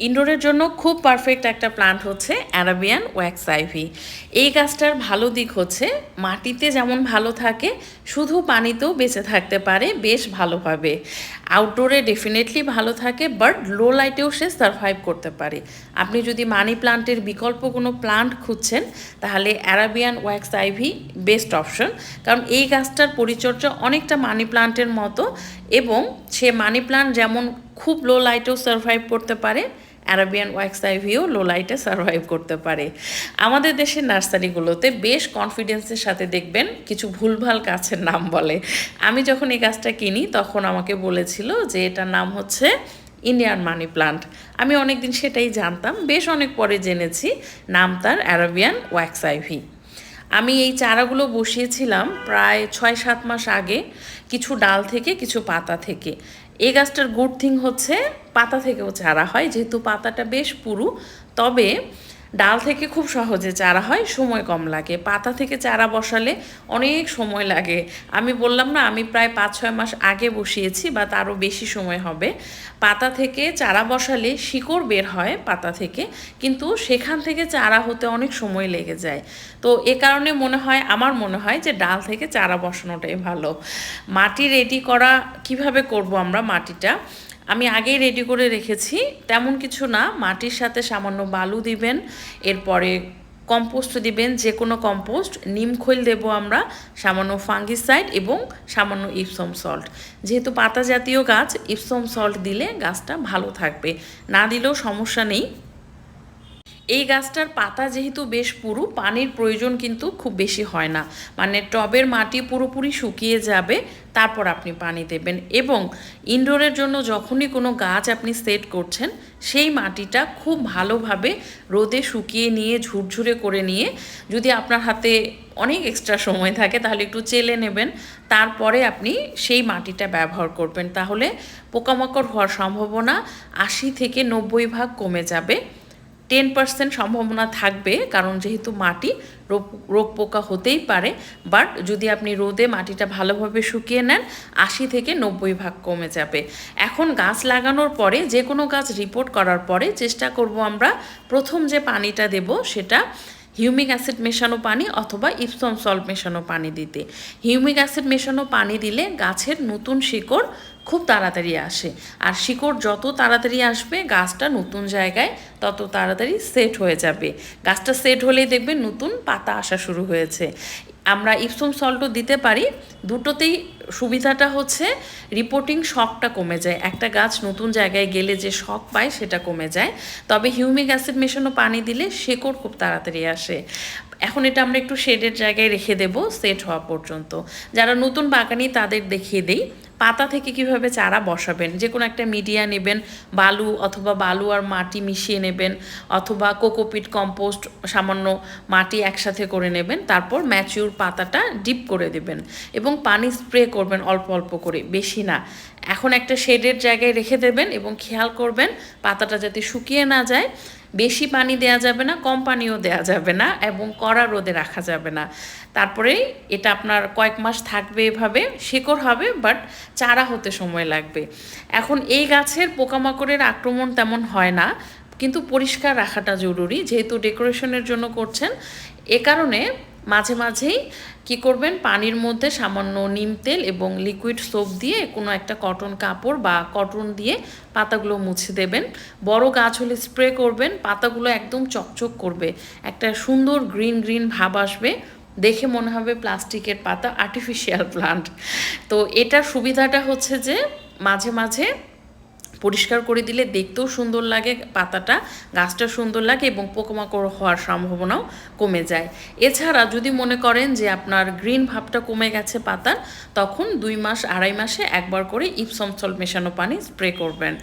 ইনডোরের জন্য খুব পারফেক্ট একটা প্লান্ট হচ্ছে অ্যারাবিয়ান ওয়্যাক্স আইভি এই গাছটার ভালো দিক হচ্ছে মাটিতে যেমন ভালো থাকে, শুধু পানিতেও বেঁচে থাকতে পারে, বেশ ভালোভাবে আউটডোরে ডেফিনেটলি ভালো থাকে বাট লো লাইটেও সে সারভাইভ করতে পারে। আপনি যদি মানি প্লান্টের বিকল্প কোনো প্লান্ট খুঁজছেন, তাহলে Arabian wax ivy best option কারণ এই গাছটার পরিচর্যা অনেকটা মানি প্লান্টের মতো এবং সে মানি প্লান্ট যেমন খুব লো লাইটেও সারভাইভ করতে পারে অ্যারাবিয়ান ওয়াক্স আইভিও লো লাইটে সার্ভাইভ করতে পারে। আমাদের দেশের নার্সারিগুলোতে বেশ কনফিডেন্সের সাথে দেখবেন কিছু ভুলভাল গাছের নাম বলে। আমি যখন এই গাছটা কিনি, তখন আমাকে বলেছিল যে এটার নাম হচ্ছে ইন্ডিয়ান মানি প্লান্ট আমি অনেকদিন সেটাই জানতাম, বেশ অনেক পরে জেনেছি নাম তার অ্যারাবিয়ান ওয়াক্স আইভি আমি এই চারাগুলো বসিয়েছিলাম প্রায় ছয় সাত মাস আগে, কিছু ডাল থেকে, কিছু পাতা থেকে। এই গাছটার গুড থিং হচ্ছে পাতা থেকেও চারা হয়, যেহেতু পাতাটা বেশ পুরু, তবে ডাল থেকে খুব সহজে চারা হয়, সময় কম লাগে। পাতা থেকে চারা বসালে অনেক সময় লাগে। আমি বললাম না, আমি প্রায় পাঁচ ছয় মাস আগে বসিয়েছি বা তারও বেশি সময় হবে। পাতা থেকে চারা বসালে শিকড় বের হয় পাতা থেকে, কিন্তু সেখান থেকে চারা হতে অনেক সময় লেগে যায়। তো এ কারণে মনে হয়, আমার মনে হয় যে ডাল থেকে চারা বসানোটাই ভালো। মাটি রেডি করা, কীভাবে করব আমরা মাটিটা? আমি আগেই রেডি করে রেখেছি। তেমন কিছু না, মাটির সাথে সামান্য বালু দিবেন, এরপরে কম্পোস্ট দিবেন যে কোনো কম্পোস্ট নিম খৈল দেবো আমরা, সামান্য ফাঙ্গিসাইড এবং সামান্য ইপসম সল্ট যেহেতু পাতা জাতীয় গাছ ইপসম সল্ট দিলে গাছটা ভালো থাকবে। না দিলেও সমস্যা নেই। এই গাছটার পাতা যেহেতু বেশ পুরু, পানির প্রয়োজন কিন্তু খুব বেশি হয় না। মানে টবের মাটি পুরোপুরি শুকিয়ে যাবে, তারপর আপনি পানি দেবেন এবং ইনডোরের জন্য যখনই কোনো গাছ আপনি সেট করছেন, সেই মাটিটা খুব ভালোভাবে রোদে শুকিয়ে নিয়ে, ঝুরঝুরে করে নিয়ে যদি আপনার হাতে অনেক এক্সট্রা সময় থাকে, তাহলে একটু চেলে নেবেন, তারপরে আপনি সেই মাটিটা ব্যবহার করবেন। তাহলে পোকামাকড় হওয়ার সম্ভাবনা আশি থেকে নব্বই ভাগ কমে যাবে। টেন পার্সেন্ট সম্ভাবনা থাকবে, কারণ যেহেতু মাটি রোগ রোগ পোকা হতেই পারে বাট যদি আপনি রোদে মাটিটা ভালোভাবে শুকিয়ে নেন, আশি থেকে নব্বই ভাগ কমে যাবে। এখন গাছ লাগানোর পরে যে কোনো গাছ রিপোর্ট করার পরে চেষ্টা করব আমরা প্রথম যে পানিটা দেব, সেটা হিউমিক অ্যাসিড মেশানো পানি অথবা ইপসম সল্ট মেশানো পানি দিতে। হিউমিক অ্যাসিড মেশানো পানি দিলে গাছের নতুন শিকড় খুব তাড়াতাড়ি আসে। আর শিকড় যত তাড়াতাড়ি আসবে, গাছটা নতুন জায়গায় তত তাড়াতাড়ি সেট হয়ে যাবে। গাছটা সেট হলেই দেখবেন নতুন পাতা আসা শুরু হয়েছে। আমরা ইপসম সল্টও দিতে পারি। দুটোতেই সুবিধাটা হচ্ছে রিপোর্টিং শখটা কমে যায়। একটা গাছ নতুন জায়গায় গেলে যে শখ পায়, সেটা কমে যায়। তবে হিউমিক অ্যাসিড মেশানো পানি দিলে শেকড় খুব তাড়াতাড়ি আসে। এখন এটা আমরা একটু শেডের জায়গায় রেখে দেব সেট হওয়া পর্যন্ত। যারা নতুন বাগানি, তাদের দেখিয়ে দেই। পাতা থেকে কীভাবে চারা বসাবেন? যে কোনো একটা মিডিয়া নেবেন, বালু অথবা বালু আর মাটি মিশিয়ে নেবেন, অথবা কোকোপিট কম্পোস্ট সামান্য মাটি একসাথে করে নেবেন, তারপর ম্যাচিউর পাতাটা ডিপ করে দেবেন এবং পানি স্প্রে করবেন অল্প অল্প করে, বেশি না। এখন একটা শেডের জায়গায় রেখে দেবেন এবং খেয়াল করবেন পাতাটা যাতে শুকিয়ে না যায়। বেশি পানি দেয়া যাবে না, কম পানিও দেয়া যাবে না এবং কড়া রোদে রাখা যাবে না। তারপরে এটা আপনার কয়েক মাস থাকবে এভাবে, শিকড় হবে বাট চারা হতে সময় লাগবে। এখন এই গাছের পোকামাকড়ের আক্রমণ তেমন হয় না, কিন্তু পরিষ্কার রাখাটা জরুরি। যেহেতু ডেকোরেশনের জন্য করছেন, এ কারণে মাঝে মাঝেই কি করবেন? পানির মধ্যে সামান্য নিম তেল এবং লিকুইড সোপ দিয়ে কোনো একটা কটন কাপড় বা কটন দিয়ে পাতাগুলো মুছে দেবেন। বড় গাছ হলে স্প্রে করবেন, পাতাগুলো একদম চকচক করবে। একটা সুন্দর গ্রিন গ্রিন ভাব আসবে। দেখে মনে হবে প্লাস্টিকের পাতা আর্টিফিশিয়াল প্লান্ট তো এটার সুবিধাটা হচ্ছে যে, মাঝে মাঝে পরিষ্কার করে দিলে দেখতেও সুন্দর লাগে, পাতাটা, গাছটা সুন্দর লাগে এবং পোকামাকড় হওয়ার সম্ভাবনাও কমে যায়। এছাড়া যদি মনে করেন যে আপনার গ্রিন ভাবটা কমে গেছে পাতার, তখন দুই মাস, আড়াই মাসে একবার করে ইপসম সল মেশানো পানি স্প্রে করবেন।